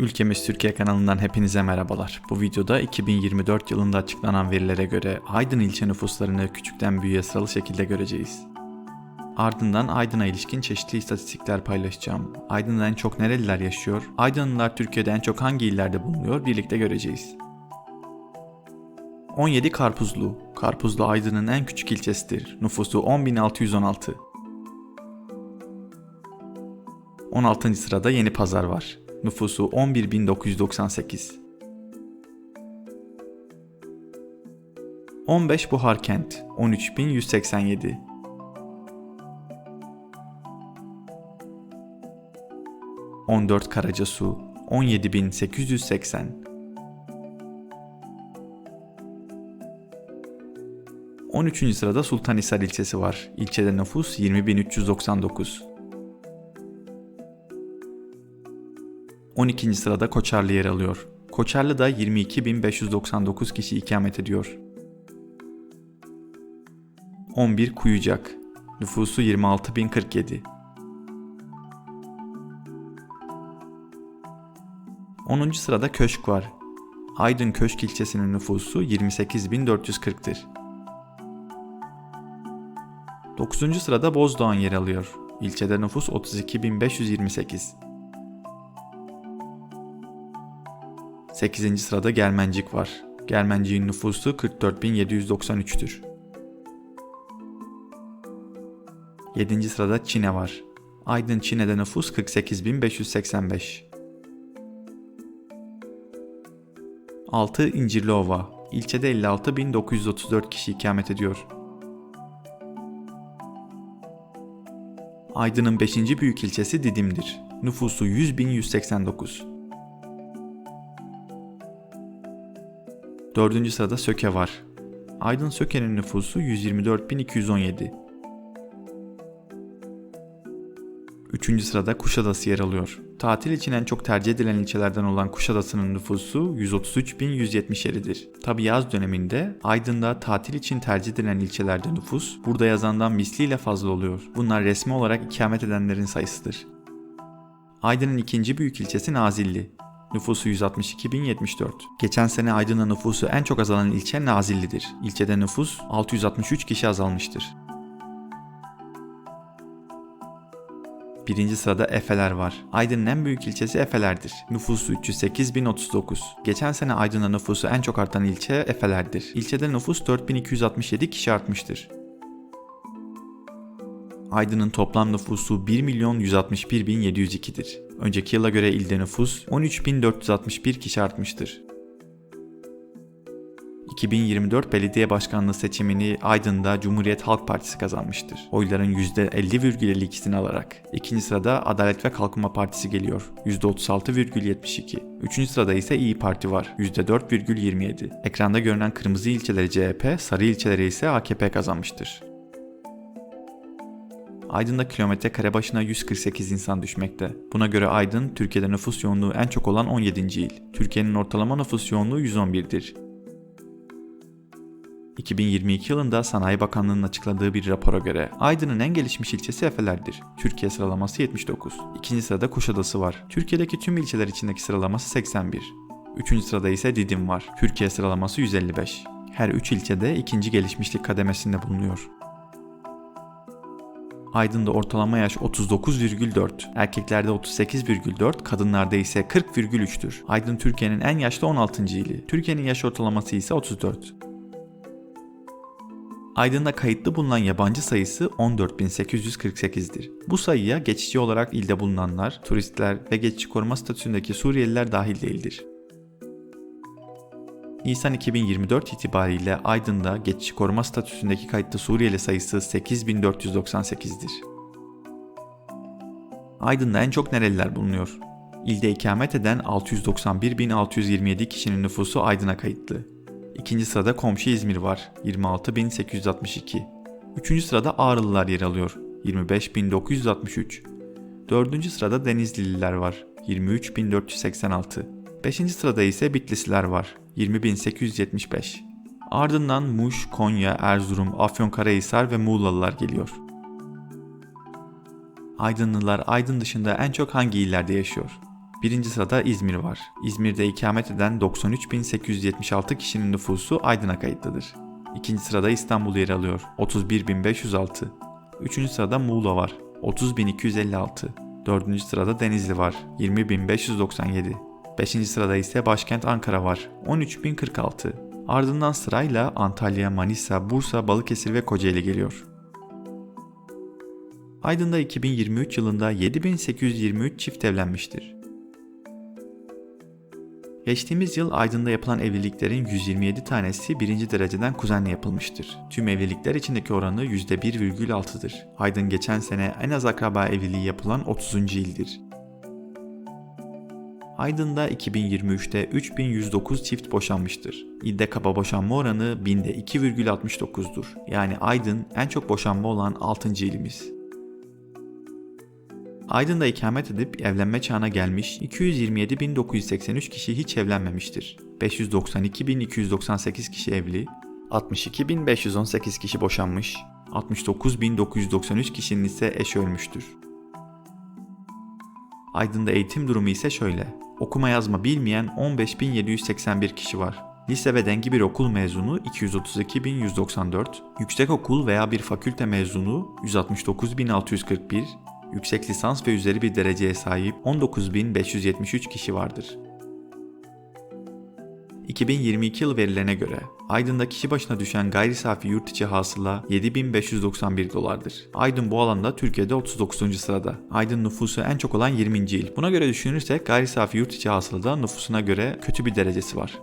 Ülkemiz Türkiye kanalından hepinize merhabalar. Bu videoda 2024 yılında açıklanan verilere göre Aydın ilçe nüfuslarını küçükten büyüğe sıralı şekilde göreceğiz. Ardından Aydın'a ilişkin çeşitli istatistikler paylaşacağım. Aydın'da en çok nereliler yaşıyor? Aydınlılar Türkiye'de en çok hangi illerde bulunuyor? Birlikte göreceğiz. 17 Karpuzlu. Karpuzlu Aydın'ın en küçük ilçesidir. Nüfusu 10.616. 16. sırada Yeni Pazar var. Nüfusu 11.998. 15 Buharkent 13.187. 14 Karacasu 17.880. 13. sırada Sultanhisar ilçesi var. İlçede nüfus 20.399. 12. sırada Koçarlı yer alıyor. Koçarlı'da 22.599 kişi ikamet ediyor. 11 Kuyucak. Nüfusu 26.047. 10. sırada Köşk var. Aydın Köşk ilçesinin nüfusu 28.440'tır. 9. sırada Bozdoğan yer alıyor. İlçede nüfus 32.528. 8. sırada Germencik var. Germencik'in nüfusu 44.793'tür. 7. sırada Çine var. Aydın Çine'de nüfus 48.585. 6. İncirliova. İlçede 56.934 kişi ikamet ediyor. Aydın'ın 5. büyük ilçesi Didim'dir. Nüfusu 100.189. 4. sırada Söke var. Aydın Söke'nin nüfusu 124.217. 3. sırada Kuşadası yer alıyor. Tatil için en çok tercih edilen ilçelerden olan Kuşadası'nın nüfusu 133.177'dir. Tabi yaz döneminde Aydın'da tatil için tercih edilen ilçelerde nüfus burada yazandan misliyle fazla oluyor. Bunlar resmi olarak ikamet edenlerin sayısıdır. Aydın'ın ikinci büyük ilçesi Nazilli. Nüfusu 162.074. Geçen sene Aydın'da nüfusu en çok azalan ilçe Nazilli'dir. İlçede nüfus 663 kişi azalmıştır. Birinci sırada Efeler var. Aydın'ın en büyük ilçesi Efeler'dir. Nüfusu 308.039. Geçen sene Aydın'da nüfusu en çok artan ilçe Efeler'dir. İlçede nüfus 4267 kişi artmıştır. Aydın'ın toplam nüfusu 1.161.702'dir. Önceki yıla göre ilde nüfus 13.461 kişi artmıştır. 2024 belediye başkanlığı seçimini Aydın'da Cumhuriyet Halk Partisi kazanmıştır. Oyların %50,52'sini alarak. İkinci sırada Adalet ve Kalkınma Partisi geliyor. %36,72. Üçüncü sırada ise İyi Parti var. %4,27. Ekranda görünen kırmızı ilçeleri CHP, sarı ilçeleri ise AKP kazanmıştır. Aydın'da kilometre kare başına 148 insan düşmekte. Buna göre Aydın, Türkiye'de nüfus yoğunluğu en çok olan 17. il. Türkiye'nin ortalama nüfus yoğunluğu 111'dir. 2022 yılında Sanayi Bakanlığı'nın açıkladığı bir rapora göre Aydın'ın en gelişmiş ilçesi Efeler'dir. Türkiye sıralaması 79. İkinci sırada Kuşadası var. Türkiye'deki tüm ilçeler içindeki sıralaması 81. Üçüncü sırada ise Didim var. Türkiye sıralaması 155. Her üç ilçede ikinci gelişmişlik kademesinde bulunuyor. Aydın'da ortalama yaş 39,4, erkeklerde 38,4, kadınlarda ise 40,3'tür. Aydın Türkiye'nin en yaşlı 16. ili. Türkiye'nin yaş ortalaması ise 34. Aydın'da kayıtlı bulunan yabancı sayısı 14.848'dir. Bu sayıya geçici olarak ilde bulunanlar, turistler ve geçici koruma statüsündeki Suriyeliler dahil değildir. Nisan 2024 itibariyle Aydın'da geçici koruma statüsündeki kayıtlı Suriyeli sayısı 8498'dir. Aydın'da en çok nereliler bulunuyor? İlde ikamet eden 691.627 kişinin nüfusu Aydın'a kayıtlı. İkinci sırada komşu İzmir var 26.862. Üçüncü sırada Ağrılılar yer alıyor 25.963. Dördüncü sırada Denizlililer var 23.486. Beşinci sırada ise Bitlisliler var 20.875. Ardından Muş, Konya, Erzurum, Afyonkarahisar ve Muğlalılar geliyor. Aydınlılar Aydın dışında en çok hangi illerde yaşıyor? Birinci sırada İzmir var. İzmir'de ikamet eden 93.876 kişinin nüfusu Aydın'a kayıtlıdır. İkinci sırada İstanbul yer alıyor. 31.506. Üçüncü sırada Muğla var. 30.256. Dördüncü sırada Denizli var. 20.597. Beşinci sırada ise başkent Ankara var. 13.046. Ardından sırayla Antalya, Manisa, Bursa, Balıkesir ve Kocaeli geliyor. Aydın'da 2023 yılında 7823 çift evlenmiştir. Geçtiğimiz yıl Aydın'da yapılan evliliklerin 127 tanesi birinci dereceden kuzenle yapılmıştır. Tüm evlilikler içindeki oranı %1,6'dır. Aydın geçen sene en az akraba evliliği yapılan 30. ildir. Aydın'da 2023'te 3109 çift boşanmıştır. İlde kaba boşanma oranı binde 2,69'dur. Yani Aydın en çok boşanma olan 6. ilimiz. Aydın'da ikamet edip evlenme çağına gelmiş 227.983 kişi hiç evlenmemiştir. 592.298 kişi evli, 62.518 kişi boşanmış, 69.993 kişinin ise eşi ölmüştür. Aydın'da eğitim durumu ise şöyle. Okuma yazma bilmeyen 15.781 kişi var. Lise ve dengi bir okul mezunu 232.194, yüksekokul veya bir fakülte mezunu 169.641, yüksek lisans ve üzeri bir dereceye sahip 19.573 kişi vardır. 2022 yıl verilerine göre Aydın'da kişi başına düşen gayri safi yurt içi hasıla 7591 dolardır. Aydın bu alanda Türkiye'de 39. sırada. Aydın nüfusu en çok olan 20. il. Buna göre düşünürsek gayri safi yurt içi hasılada nüfusuna göre kötü bir derecesi var.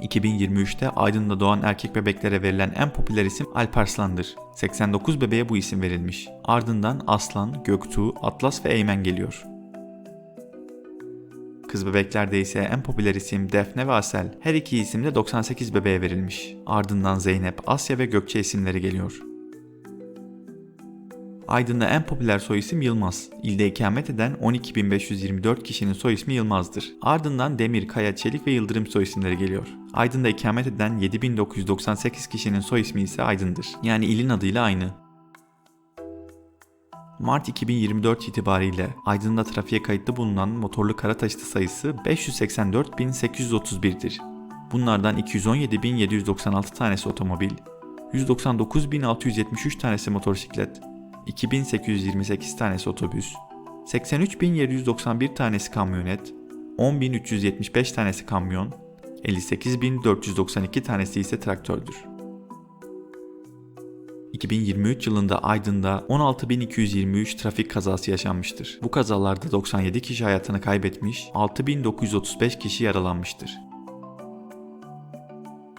2023'te Aydın'da doğan erkek bebeklere verilen en popüler isim Alparslan'dır. 89 bebeğe bu isim verilmiş. Ardından Aslan, Göktuğ, Atlas ve Eymen geliyor. Kız bebeklerde ise en popüler isim Defne ve Asel. Her iki isim de 98 bebeğe verilmiş. Ardından Zeynep, Asya ve Gökçe isimleri geliyor. Aydın'da en popüler soy isim Yılmaz. İlde ikamet eden 12.524 kişinin soy ismi Yılmaz'dır. Ardından Demir, Kaya, Çelik ve Yıldırım soy isimleri geliyor. Aydın'da ikamet eden 7998 kişinin soy ismi ise Aydın'dır. Yani ilin adıyla aynı. Mart 2024 itibariyle Aydın'da trafiğe kayıtlı bulunan motorlu kara taşıtı sayısı 584.831'dir. Bunlardan 217.796 tanesi otomobil, 199.673 tanesi motosiklet, 2828 tanesi otobüs, 83.791 tanesi kamyonet, 10.375 tanesi kamyon, 58.492 tanesi ise traktördür. 2023 yılında Aydın'da 16.223 trafik kazası yaşanmıştır. Bu kazalarda 97 kişi hayatını kaybetmiş, 6.935 kişi yaralanmıştır.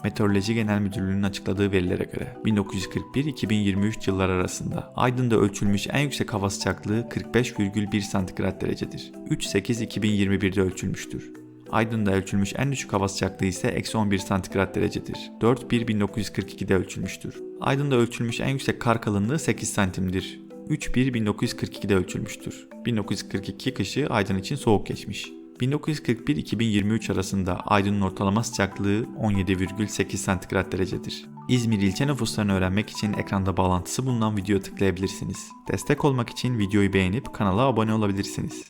Meteoroloji Genel Müdürlüğü'nün açıkladığı verilere göre 1941-2023 yıllar arasında Aydın'da ölçülmüş en yüksek hava sıcaklığı 45,1 santigrat derecedir. 3.8-2021'de ölçülmüştür. Aydın'da ölçülmüş en düşük hava sıcaklığı ise eksi 11 santigrat derecedir. 4.1-1942'de ölçülmüştür. Aydın'da ölçülmüş en yüksek kar kalınlığı 8 santimdir. 3.1-1942'de ölçülmüştür. 1942 kışı Aydın için soğuk geçmiş. 1941-2023 arasında Aydın'ın ortalama sıcaklığı 17,8 santigrat derecedir. İzmir ilçe nüfuslarını öğrenmek için ekranda bağlantısı bulunan videoya tıklayabilirsiniz. Destek olmak için videoyu beğenip kanala abone olabilirsiniz.